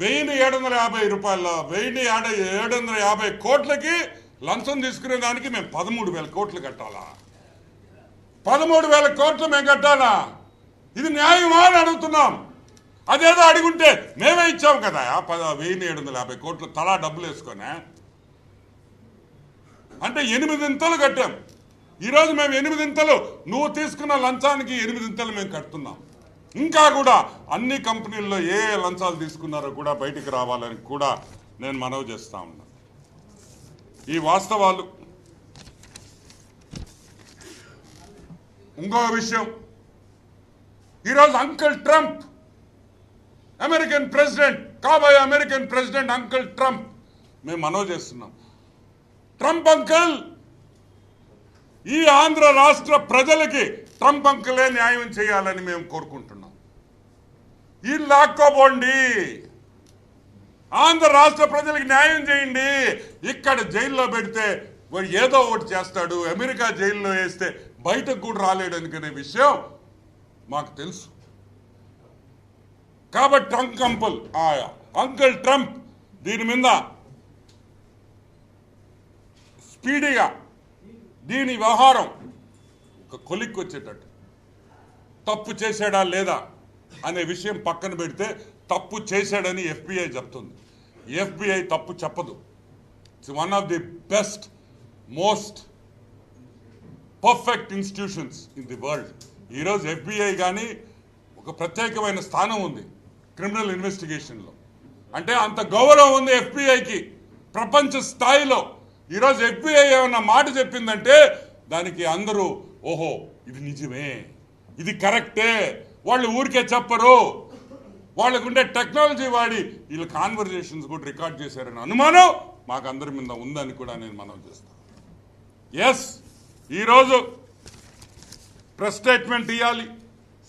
వెయ్యిని ఏడు వందల యాభై రూపాయల వెయ్యిని ఏడ ఏడు వందల యాభై కోట్లకి లంచం తీసుకునే దానికి మేము పదమూడు వేల కోట్లు కట్టాలా? పదమూడు వేల కోట్లు మేము కట్టాలా? ఇది న్యాయమా అని అడుగుతున్నాం. అదేదో అడుగుంటే మేమే ఇచ్చాం కదా. పద వెయ్యిని ఏడు వందల యాభై కోట్లు తలా డబ్బులు వేసుకొని. అంటే ఎనిమిదింతలు కట్టాం. ఈరోజు మేము ఎనిమిదింతలు నువ్వు తీసుకున్న లంచానికి ఎనిమిదింతలు మేము కడుతున్నాం. ఇంకా కూడా అన్ని కంపెనీల్లో ఏ లంచాలు తీసుకున్నారో కూడా బయటికి రావాలని కూడా నేను మనవి చేస్తా ఉన్నా. ఈ వాస్తవాలు. ఇంకో విషయం. ఈరోజు అంకుల్ ట్రంప్ అమెరికన్ ప్రెసిడెంట్ కాబోయే అమెరికన్ ప్రెసిడెంట్ అంకుల్ ట్రంప్ మేము మనవి చేస్తున్నాం. ట్రంప్ అంకుల్ ఈ ఆంధ్ర రాష్ట్ర ప్రజలకి ట్రంప్ అంకులే న్యాయం చేయాలని మేము కోరుకుంటున్నాం. ఇల్లు లాక్కోబోండి. ఆంధ్ర రాష్ట్ర ప్రజలకు న్యాయం చేయండి. ఇక్కడ జైల్లో పెడితే ఏదో ఒకటి చేస్తాడు అమెరికా జైల్లో వేస్తే బయటకు కూడా రాలేడు అనుకునే విషయం మాకు తెలుసు. కాబట్టి ట్రంప్ కంపల్ అంకుల్ ట్రంప్ దీని మీద స్పీడీగా దీని వ్యవహారం ఒక కొలిక్కి వచ్చేటట్టు. తప్పు చేశాడా లేదా? అనే విషయం పక్కన పెడితే తప్పు చేశాడని ఎఫ్బిఐ చెప్తుంది. ఎఫ్బిఐ తప్పు చెప్పదు. It's one of the best most perfect institutions in the world ఈరోజు ఎఫ్బిఐ కానీ ఒక ప్రత్యేకమైన స్థానం ఉంది క్రిమినల్ ఇన్వెస్టిగేషన్లో అంటే అంత గౌరవం ఉంది ఎఫ్బిఐకి ప్రపంచ స్థాయిలో. ఈరోజు ఎఫ్బిఐ ఏమన్నా మాట చెప్పిందంటే దానికి అందరూ ఓహో ఇది నిజమే. ఇది కరెక్టే. వాళ్ళు ఊరికే చెప్పరు. వాళ్ళకుండే టెక్నాలజీ వాడి వీళ్ళు కాన్వర్జేషన్స్ కూడా రికార్డ్ చేశారని అనుమానం మాకు అందరి మీద ఉందని కూడా నేను మనం చేస్తాను ఎస్ ఈరోజు ప్రెస్ స్టేట్మెంట్ ఇవ్వాలి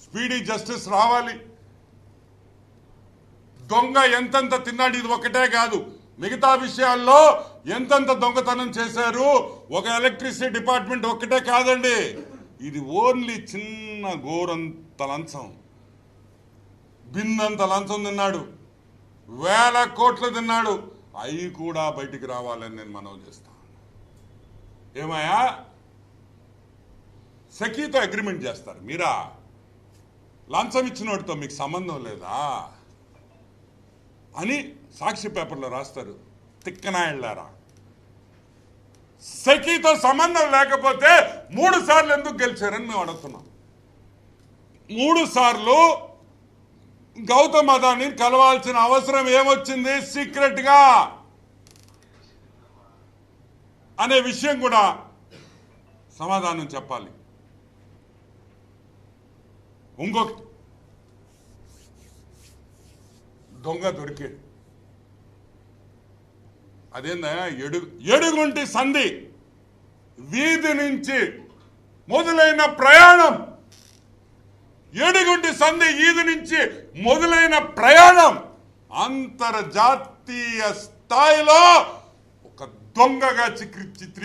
స్పీడీ జస్టిస్ రావాలి. దొంగ ఎంతెంత తిన్నాడు ఇది ఒకటే కాదు మిగతా విషయాల్లో ఎంతెంత దొంగతనం చేశారు ఒక ఎలక్ట్రిసిటీ డిపార్ట్మెంట్ ఒక్కటే కాదండి. ఇది ఓన్లీ చిన్న గోరంత లంచం. బిన్నంత లంచం తిన్నాడు. వేల కోట్లు తిన్నాడు. అవి కూడా బయటికి రావాలని నేను మనవి చేస్తాను ఏమయ్యా? సఖీతో అగ్రిమెంట్ చేస్తారు. మీరా? లంచం ఇచ్చినోడితో మీకు సంబంధం లేదా? అని సాక్షి పేపర్లో రాస్తారు. తిక్కనాయళ్ళారా? సఖీతో సంబంధం లేకపోతే మూడు సార్లు ఎందుకు గెలిచారని మేము అడుగుతున్నాం. మూడు సార్లు గౌతమ్ అదాని కలవాల్సిన అవసరం ఏమొచ్చింది? సీక్రెట్గా అనే విషయం కూడా సమాధానం చెప్పాలి. ఇంకొకటి దొంగ దొరికాడు. అదేందా? ఎడు ఎడుగుంటి సంధి. వీధి నుంచి మొదలైన ప్రయాణం. ఏడుగుంటి సంధి ఈది నుంచి మొదలైన ప్రయాణం అంతర్జాతీయ స్థాయిలో ఒక దొంగగా చిత్రీ